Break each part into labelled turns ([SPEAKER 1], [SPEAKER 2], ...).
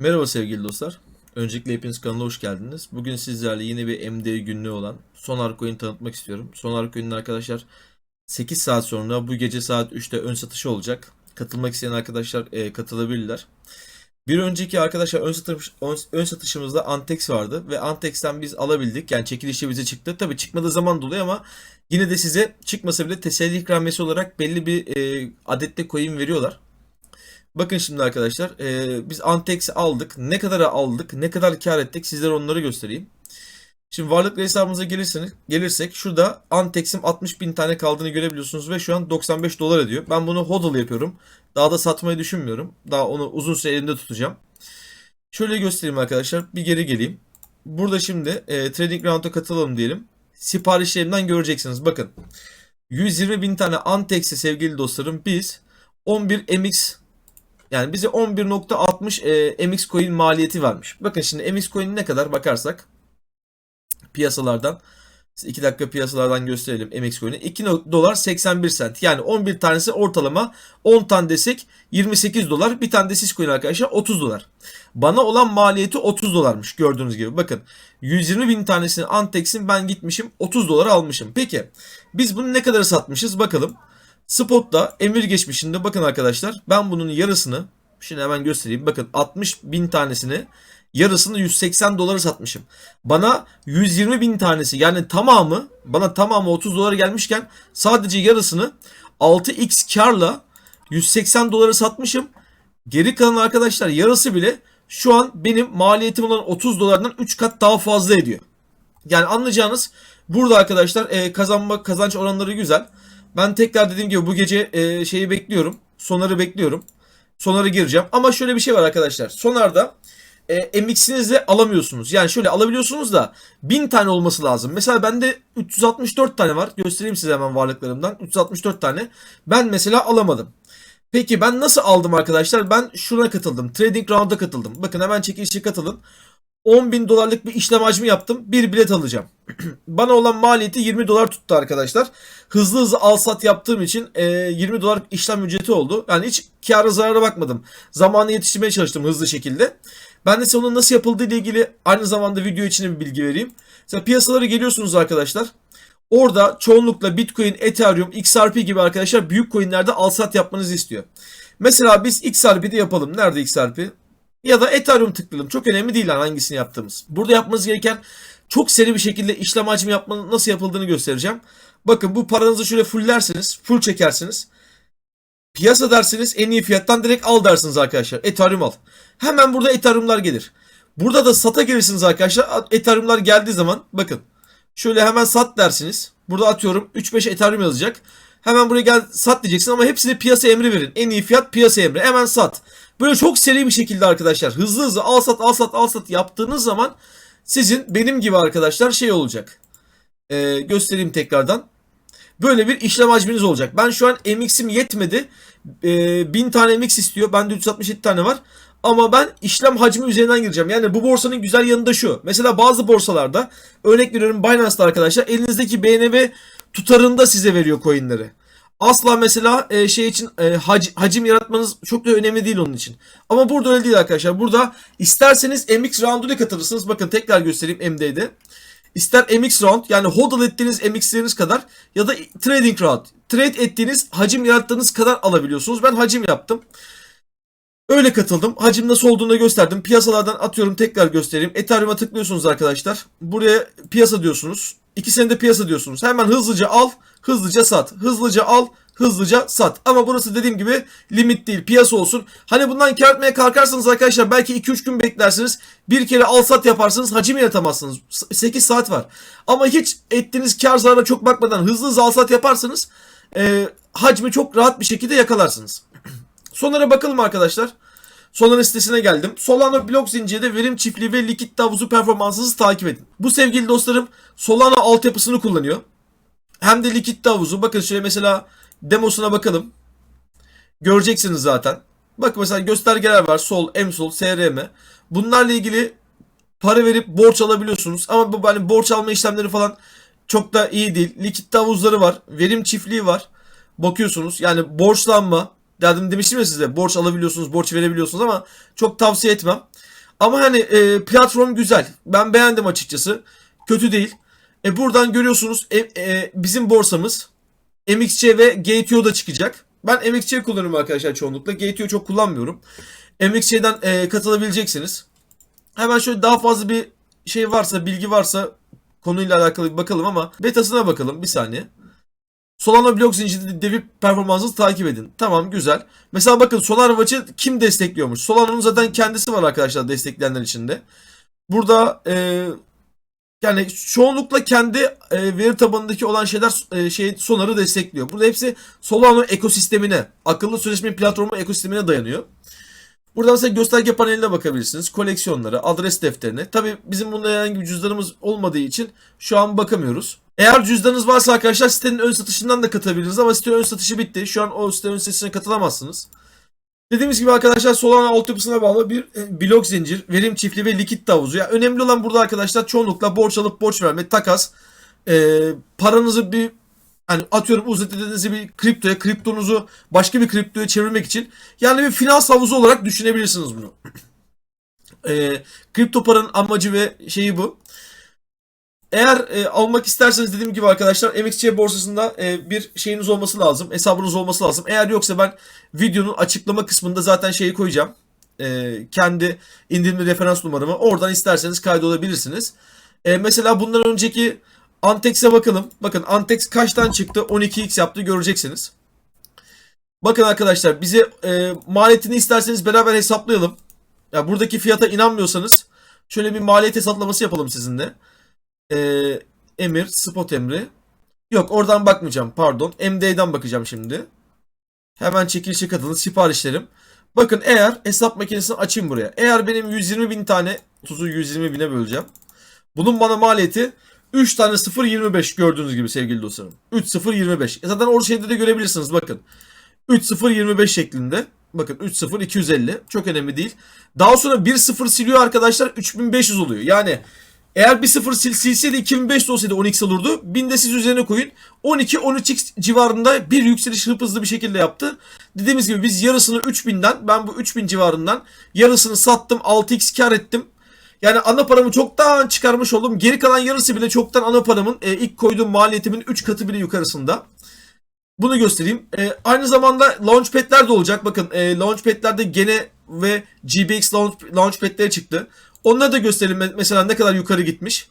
[SPEAKER 1] Merhaba sevgili dostlar. Öncelikle hepiniz kanala hoş geldiniz. Bugün sizlerle yine bir MD günlüğü olan Sonar Coin tanıtmak istiyorum. Sonar Coin'in arkadaşlar 8 saat sonra bu gece saat 3'te ön satışı olacak. Katılmak isteyen arkadaşlar e, katılabilirler. Bir önceki arkadaşlar ön, satış, ön, ön satışımızda Antex vardı ve Antex'ten biz alabildik. Yani çekilişi bize çıktı. Tabi çıkmadığı zaman dolayı ama yine de size çıkmasa bile teselli ikramiyesi olarak belli bir e, adette coin veriyorlar. Bakın şimdi arkadaşlar e, biz Antex'i aldık. Ne kadar aldık, ne kadar kar ettik sizlere onları göstereyim. Şimdi varlık hesabımıza gelirseniz, gelirsek şurada Antex'im 60 bin tane kaldığını görebiliyorsunuz ve şu an 95 dolar ediyor. Ben bunu hodl yapıyorum. Daha da satmayı düşünmüyorum. Daha onu uzun süre elimde tutacağım. Şöyle göstereyim arkadaşlar. Bir geri geleyim. Burada şimdi e, Trading Round'a katılalım diyelim. Siparişlerimden göreceksiniz. Bakın 120 bin tane Antex'i sevgili dostlarım biz 11 MX yani bize 11.60 e, MX coin maliyeti vermiş. Bakın şimdi MX coin ne kadar bakarsak piyasalardan 2 dakika piyasalardan gösterelim MX coin'i. 2 dolar 81 sent. Yani 11 tanesi ortalama 10 tane desek 28 dolar. Bir tane de coin arkadaşlar 30 dolar. Bana olan maliyeti 30 dolarmış gördüğünüz gibi. Bakın 120 bin tanesini Antex'in ben gitmişim 30 dolara almışım. Peki biz bunu ne kadar satmışız bakalım. Spot'ta emir geçmişinde bakın arkadaşlar ben bunun yarısını şimdi hemen göstereyim. Bakın 60 bin tanesini yarısını 180 dolara satmışım. Bana 120 bin tanesi yani tamamı bana tamamı 30 dolara gelmişken sadece yarısını 6x karla 180 dolara satmışım. Geri kalan arkadaşlar yarısı bile şu an benim maliyetim olan 30 dolardan 3 kat daha fazla ediyor. Yani anlayacağınız burada arkadaşlar e, kazanma kazanç oranları güzel. Ben tekrar dediğim gibi bu gece e, şeyi bekliyorum. Sonarı bekliyorum. Sonarı gireceğim. Ama şöyle bir şey var arkadaşlar. Sonarda e, MX'inizle alamıyorsunuz. Yani şöyle alabiliyorsunuz da 1000 tane olması lazım. Mesela bende 364 tane var. Göstereyim size hemen varlıklarımdan. 364 tane. Ben mesela alamadım. Peki ben nasıl aldım arkadaşlar? Ben şuna katıldım. Trading Round'a katıldım. Bakın hemen çekilişe katılın. 10 bin dolarlık bir işlem hacmi yaptım. Bir bilet alacağım. Bana olan maliyeti 20 dolar tuttu arkadaşlar. Hızlı hızlı al sat yaptığım için e, 20 dolar işlem ücreti oldu. Yani hiç kâra zarara bakmadım. Zamanı yetiştirmeye çalıştım hızlı şekilde. Ben de size onun nasıl yapıldığı ile ilgili aynı zamanda video içine bir bilgi vereyim. Mesela piyasalara geliyorsunuz arkadaşlar. Orada çoğunlukla Bitcoin, Ethereum, XRP gibi arkadaşlar büyük coinlerde al sat yapmanızı istiyor. Mesela biz XRP'de yapalım. Nerede XRP? Ya da Ethereum tıklayalım. Çok önemli değil yani hangisini yaptığımız. Burada yapmanız gereken çok seri bir şekilde işlem hacmi yapmanın nasıl yapıldığını göstereceğim. Bakın bu paranızı şöyle fulllersiniz. Full çekersiniz. Piyasa dersiniz en iyi fiyattan direkt al dersiniz arkadaşlar. Ethereum al. Hemen burada Ethereum'lar gelir. Burada da sata gelirsiniz arkadaşlar. Ethereum'lar geldiği zaman bakın. Şöyle hemen sat dersiniz. Burada atıyorum 3-5 Ethereum yazacak. Hemen buraya gel sat diyeceksin ama hepsine piyasa emri verin. En iyi fiyat piyasa emri. Hemen sat. Böyle çok seri bir şekilde arkadaşlar hızlı hızlı al sat al sat al sat yaptığınız zaman sizin benim gibi arkadaşlar şey olacak. Ee, göstereyim tekrardan. Böyle bir işlem hacminiz olacak. Ben şu an MX'im yetmedi. Ee, 1000 tane MX istiyor. Bende 367 tane var. Ama ben işlem hacmi üzerinden gireceğim. Yani bu borsanın güzel yanı da şu. Mesela bazı borsalarda örnek veriyorum Binance'da arkadaşlar elinizdeki BNB tutarında size veriyor coinleri. Asla mesela e, şey için e, hac, hacim yaratmanız çok da önemli değil onun için. Ama burada öyle değil arkadaşlar. Burada isterseniz MX round'una katılırsınız. Bakın tekrar göstereyim MD'de. İster MX round yani hodl ettiğiniz MX'leriniz kadar ya da trading round. Trade ettiğiniz hacim yarattığınız kadar alabiliyorsunuz. Ben hacim yaptım. Öyle katıldım. Hacim nasıl olduğunu da gösterdim. Piyasalardan atıyorum tekrar göstereyim. Ethereum'a tıklıyorsunuz arkadaşlar. Buraya piyasa diyorsunuz. İkisini de piyasa diyorsunuz. Hemen hızlıca al, hızlıca sat. Hızlıca al, hızlıca sat. Ama burası dediğim gibi limit değil. Piyasa olsun. Hani bundan kar etmeye kalkarsanız arkadaşlar belki 2-3 gün beklersiniz. Bir kere al sat yaparsınız. Hacim yaratamazsınız. 8 saat var. Ama hiç ettiğiniz kar zarara çok bakmadan hızlı hızlı al sat yaparsanız e, hacmi çok rahat bir şekilde yakalarsınız. Sonlara bakalım arkadaşlar. Solana sitesine geldim. Solana blok zincirde verim çiftliği ve likit havuzu performansınızı takip edin. Bu sevgili dostlarım Solana altyapısını kullanıyor. Hem de likit havuzu. Bakın şöyle mesela demosuna bakalım. Göreceksiniz zaten. Bak mesela göstergeler var. Sol, emsol, SRM. Bunlarla ilgili para verip borç alabiliyorsunuz. Ama bu hani borç alma işlemleri falan çok da iyi değil. Likit havuzları var. Verim çiftliği var. Bakıyorsunuz. Yani borçlanma, Dedim demiştim ya size borç alabiliyorsunuz, borç verebiliyorsunuz ama çok tavsiye etmem. Ama hani e, platform güzel. Ben beğendim açıkçası. Kötü değil. E buradan görüyorsunuz e, e, bizim borsamız MXC ve GTO da çıkacak. Ben MXC kullanıyorum arkadaşlar çoğunlukla. GTO çok kullanmıyorum. MXC'den e, katılabileceksiniz. Hemen şöyle daha fazla bir şey varsa, bilgi varsa konuyla alakalı bir bakalım ama betasına bakalım bir saniye. Solana blok zinciri devi performansını takip edin. Tamam güzel. Mesela bakın Solar Watch'ı kim destekliyormuş? Solana'nın zaten kendisi var arkadaşlar destekleyenler içinde. Burada e, yani çoğunlukla kendi e, veri tabanındaki olan şeyler e, şey Sonar'ı destekliyor. Burada hepsi Solana ekosistemine, akıllı sözleşme platformu ekosistemine dayanıyor. Burada mesela gösterge paneline bakabilirsiniz. Koleksiyonlara, adres defterine. Tabi bizim bunda herhangi bir cüzdanımız olmadığı için şu an bakamıyoruz. Eğer cüzdanınız varsa arkadaşlar sitenin ön satışından da katabiliriz ama site ön satışı bitti. Şu an o sitenin ön satışına katılamazsınız. Dediğimiz gibi arkadaşlar Solana altyapısına bağlı bir e, blok zincir, verim çiftliği ve likit havuzu. Yani önemli olan burada arkadaşlar çoğunlukla borç alıp borç verme, takas, e, paranızı bir hani atıyorum uzatılığınızı bir kriptoya, kriptonuzu başka bir kriptoya çevirmek için yani bir finans havuzu olarak düşünebilirsiniz bunu. e, kripto paranın amacı ve şeyi bu. Eğer e, almak isterseniz dediğim gibi arkadaşlar MXC borsasında e, bir şeyiniz olması lazım. Hesabınız olması lazım. Eğer yoksa ben videonun açıklama kısmında zaten şeyi koyacağım. E, kendi indirimli referans numaramı. Oradan isterseniz kaydolabilirsiniz. E, mesela bundan önceki Antex'e bakalım. Bakın Antex kaçtan çıktı? 12x yaptı göreceksiniz. Bakın arkadaşlar bize e, maliyetini isterseniz beraber hesaplayalım. Ya buradaki fiyata inanmıyorsanız şöyle bir maliyet hesaplaması yapalım sizinle. E, emir, spot emri. Yok oradan bakmayacağım pardon. MD'den bakacağım şimdi. Hemen çekilişe katılın siparişlerim. Bakın eğer hesap makinesini açayım buraya. Eğer benim 120 bin tane tuzu 120 bine böleceğim. Bunun bana maliyeti 3 tane 0.25 gördüğünüz gibi sevgili dostlarım. 3.025. E zaten orada şeyde de görebilirsiniz bakın. 3.025 şeklinde. Bakın 3.0 250. Çok önemli değil. Daha sonra 1.0 siliyor arkadaşlar 3500 oluyor. Yani eğer bir 0 sil, silseydi 2500 olsaydı 10x olurdu. 1000 de siz üzerine koyun. 12-13x civarında bir yükseliş hızlı bir şekilde yaptı. Dediğimiz gibi biz yarısını 3000'den ben bu 3000 civarından yarısını sattım 6x kar ettim. Yani ana paramı çoktan çıkarmış oldum. Geri kalan yarısı bile çoktan ana paramın e, ilk koyduğum maliyetimin 3 katı bile yukarısında. Bunu göstereyim. E, aynı zamanda launchpad'ler de olacak. Bakın e, launchpad'lerde gene ve GBX launch, launchpad'leri çıktı. Onları da gösterelim. Mesela ne kadar yukarı gitmiş.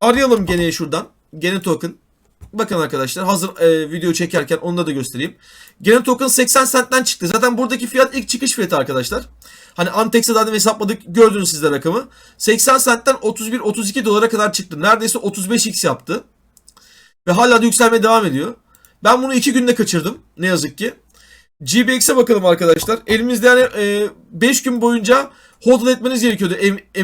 [SPEAKER 1] Arayalım gene şuradan. Gene token. Bakın arkadaşlar hazır e, video çekerken onu da göstereyim. Gene token 80 centten çıktı. Zaten buradaki fiyat ilk çıkış fiyatı arkadaşlar. Hani Antex'e zaten hesapladık gördünüz sizler rakamı. 80 centten 31-32 dolara kadar çıktı. Neredeyse 35x yaptı. Ve hala da yükselmeye devam ediyor. Ben bunu 2 günde kaçırdım ne yazık ki. GBX'e bakalım arkadaşlar. Elimizde yani 5 gün boyunca hodl etmeniz gerekiyordu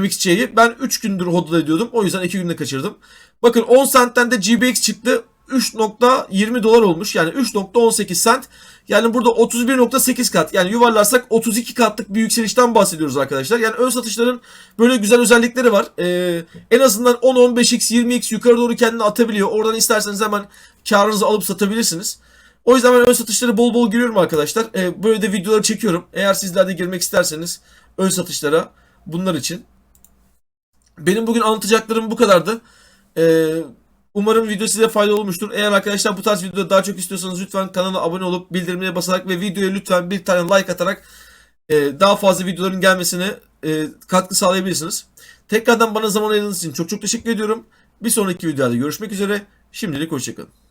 [SPEAKER 1] MXC'yi. Ben 3 gündür hodl ediyordum. O yüzden 2 günde kaçırdım. Bakın 10 centten de GBX çıktı. 3.20 dolar olmuş. Yani 3.18 cent. Yani burada 31.8 kat. Yani yuvarlarsak 32 katlık bir yükselişten bahsediyoruz arkadaşlar. Yani ön satışların böyle güzel özellikleri var. Ee, en azından 10-15x 20x yukarı doğru kendini atabiliyor. Oradan isterseniz hemen karınızı alıp satabilirsiniz. O yüzden ben ön satışları bol bol giriyorum arkadaşlar. Ee, böyle de videoları çekiyorum. Eğer sizler de girmek isterseniz ön satışlara bunlar için. Benim bugün anlatacaklarım bu kadardı. Ee, umarım video size faydalı olmuştur. Eğer arkadaşlar bu tarz videoda daha çok istiyorsanız lütfen kanala abone olup bildirimleri basarak ve videoya lütfen bir tane like atarak e, daha fazla videoların gelmesine e, katkı sağlayabilirsiniz. Tekrardan bana zaman ayırdığınız için çok çok teşekkür ediyorum. Bir sonraki videoda görüşmek üzere. Şimdilik hoşçakalın.